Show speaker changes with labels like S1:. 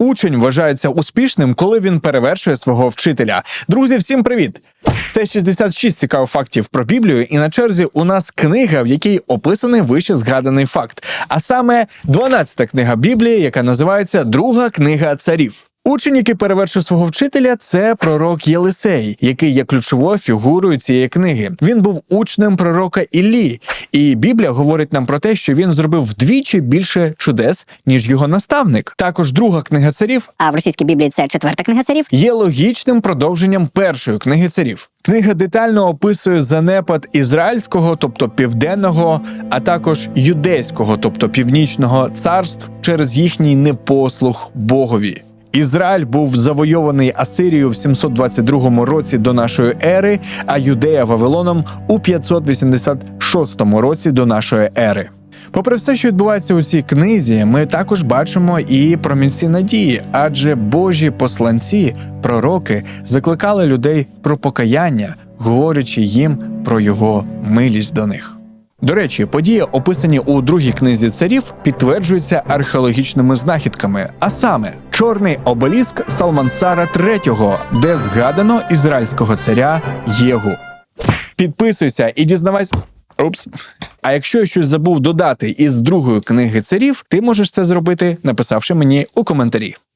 S1: Учень вважається успішним, коли він перевершує свого вчителя. Друзі, всім привіт! Це 66 цікавих фактів про Біблію, і на черзі у нас книга, в якій описаний вище згаданий факт. А саме 12-та книга Біблії, яка називається Друга книга царів. Учень, який перевершив свого вчителя, це пророк Єлисей, який є ключовою фігурою цієї книги. Він був учнем пророка Іллі, і Біблія говорить нам про те, що він зробив вдвічі більше чудес, ніж його наставник. Також друга книга царів
S2: А в російській біблії це четверта книга царів.
S1: є логічним продовженням першої книги царів. Книга детально описує занепад ізраїльського, тобто південного, а також юдейського, тобто північного царств через їхній непослух Богові. Ізраїль був завойований Асирією в 722 році до нашої ери, а Юдея Вавилоном у 586 році до нашої ери. Попри все, що відбувається у цій книзі, ми також бачимо і промінці надії, адже Божі посланці, пророки закликали людей про покаяння, говорячи їм про його милість до них. До речі, події, описані у другій книзі царів, підтверджуються археологічними знахідками, а саме чорний обеліск Салмансара III, де згадано ізраїльського царя Єгу. Підписуйся і дізнавайся. Упс. А якщо я щось забув додати із другої книги царів, ти можеш це зробити, написавши мені у коментарі.